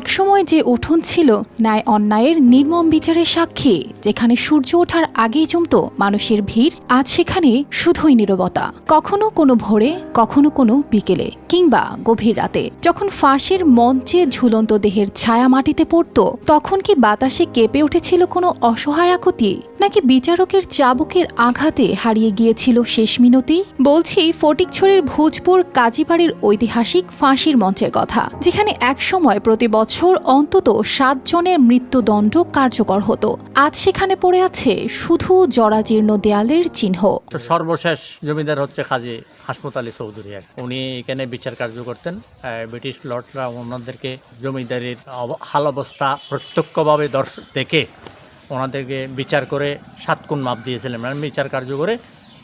একসময় যে উঠোন ছিল, ন্যায় অন্যায়ের নির্মম বিচারের সাক্ষী, যেখানে সূর্য ওঠার আগেই জমত মানুষের ভিড়, আজ সেখানে শুধুই নীরবতা। কখনো কোনো ভোরে, কখনো কোনো বিকেলে, কিংবা গভীর রাতে, যখন ফাঁসির মঞ্চে ঝুলন্ত দেহের ছায়া মাটিতে পড়ত, তখন কি বাতাসে কেঁপে উঠেছিল কোনো অসহায় আকুতি? নাকি বিচারকের চাবুকের আঘাতে হারিয়ে গিয়েছিল শেষ মিনতি? বলছি, ফটিকছড়ির ভোজপুর কাজীবাড়ির ঐতিহাসিক ফাঁসির মঞ্চের কথা, যেখানে একসময় প্রতি বছর অন্তত সাত জনের মৃত্যুদণ্ড কার্যকর হতো। আজ সেখানে পড়ে আছে শুধু জরাজীর্ণ দেয়ালের চিহ্ন। সর্বশেষ জমিদার হচ্ছে কাজী হাসমত আলী চৌধুরী আর উনি এখানে বিচার কার্য করতেন। ব্রিটিশ লর্ডরা ওনাদেরকে জমিদারির হাল অবস্থা প্রত্যক্ষভাবে দর্শক দেখে ওনাদেরকে বিচার করে সাত মাপ দিয়েছিলেন। মানে বিচার কার্য করে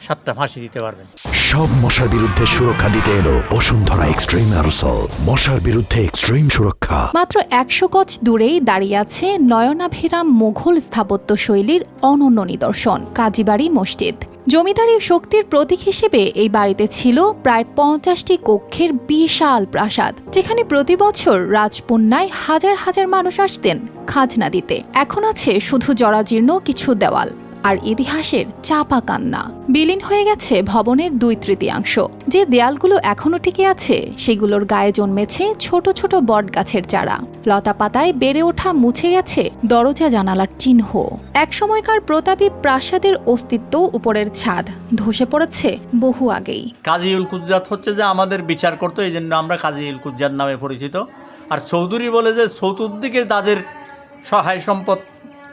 সাতটা ফাঁসি দিতে পারবেন। সব মশার বিরুদ্ধে সুরক্ষা দিতে এলো বসুন্ধরা এক্সট্রিম অ্যারোসল। মশার বিরুদ্ধে এক্সট্রিম সুরক্ষা। মাত্র একশো গজ দূরেই দাঁড়িয়ে আছে নয়নাভিরাম মুঘল স্থাপত্য শৈলীর অনন্য নিদর্শন, কাজীবাড়ি মসজিদ। জমিদারি শক্তির প্রতীক হিসেবে এই বাড়িতে ছিল প্রায় পঞ্চাশটি কক্ষের বিশাল প্রাসাদ, যেখানে প্রতি বছর রাজপুণ্যায় হাজার হাজার মানুষ আসতেন খাজনা দিতে। এখন আছে শুধু জরাজীর্ণ কিছু দেওয়াল। আর ইতিহাসের চাপা কান্না। বিলীন হয়ে গেছে ভবনের দুই তৃতীয়াংশ। যে দেয়ালগুলো এখনও টিকে আছে, সেগুলোর গায়ে জন্মেছে ছোট ছোট বট গাছের চারা। লতা পাতায় বেড়ে ওঠা মুছে গেছে দরজা জানালার চিহ্ন। একসময়কার প্রতাপী প্রাসাদের অস্তিত্ব উপরের ছাদ। ধসে পড়েছে বহু আগেই। কাজী উল কুজ্জাত হচ্ছে যে আমাদের বিচার করতো এই জন্য আমরা কাজী কুজ্জাত নামে পরিচিত। আর চৌধুরী বলে যে চতুর্দিকে তাদের সহায় সম্পদ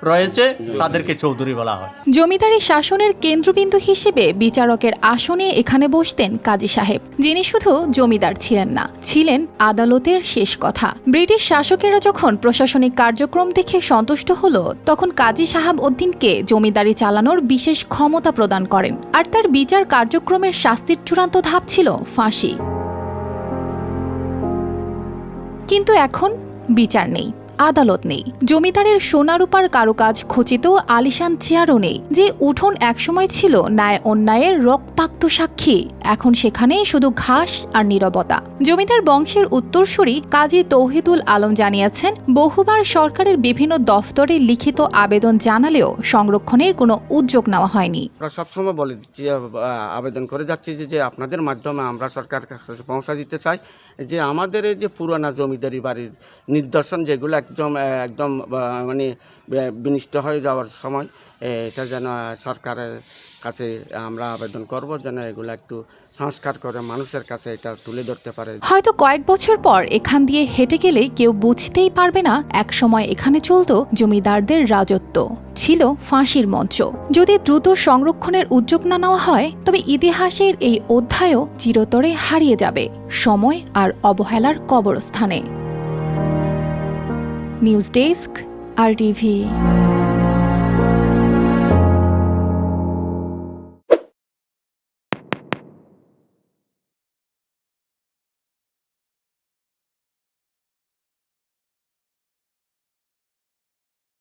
রয়েছে, তাদেরকে চৌধুরী বলা হয়। জমিদারি শাসনের কেন্দ্রবিন্দু হিসেবে বিচারকের আসনে এখানে বসতেন কাজী সাহেব, যিনি শুধু জমিদার ছিলেন না, ছিলেন আদালতের শেষ কথা। ব্রিটিশ শাসকেরা যখন প্রশাসনিক কার্যক্রম দেখে সন্তুষ্ট হল, তখন কাজী সাহাব উদ্দিনকে জমিদারি চালানোর বিশেষ ক্ষমতা প্রদান করেন, আর তার বিচার কার্যক্রমের শাস্তির চূড়ান্ত ধাপ ছিল ফাঁসি। কিন্তু এখন বিচার নেই। আদালত নেই। জমিদারের সোনারূপার কারুকাজ খচিত আলিশান চেয়ারও নেই, যে উঠোন একসময় ছিল ন্যায় অন্যায়ের রক্তাক্ত সাক্ষী। এখন সেখানে শুধু ঘাস আর নীরবতা। জমিদার বংশের উত্তরসূরি কাজী তৌহিদুল আলম জানিয়েছেন, বহুবার সরকারের বিভিন্ন দফতরে লিখিত আবেদন জানালেও সংরক্ষণের কোনো উদ্যোগ নেওয়া হয়নি। আমরা সবসময় বলে দিচ্ছি আবেদন করে যাচ্ছি যে আপনাদের মাধ্যমে আমরা সরকার কাছে পৌঁছা দিতে চাই। যে আমাদের এই যে পুরানা জমিদারি বাড়ির নিদর্শন যেগুলো একদম একদম মানে বিনিষ্ট হয়ে যাওয়ার সময় এটা যেন সরকারের কাছে আমরা আবেদন করব, যেন এগুলো একটু সংস্কার করে মানুষের কাছে এটা তুলে ধরতে পারে। হয়তো কয়েক বছর পর এখান দিয়ে হেঁটে গেলে কেউ বুঝতেই পারবে না একসময় এখানে চলতো জমিদারদের রাজত্ব। ছিল ফাঁসির মঞ্চ। যদি দ্রুত সংরক্ষণের উদ্যোগ না নেওয়া হয়, তবে ইতিহাসের এই অধ্যায়ও চিরতরে হারিয়ে যাবে সময় আর অবহেলার কবরস্থানে। News desk, R TV.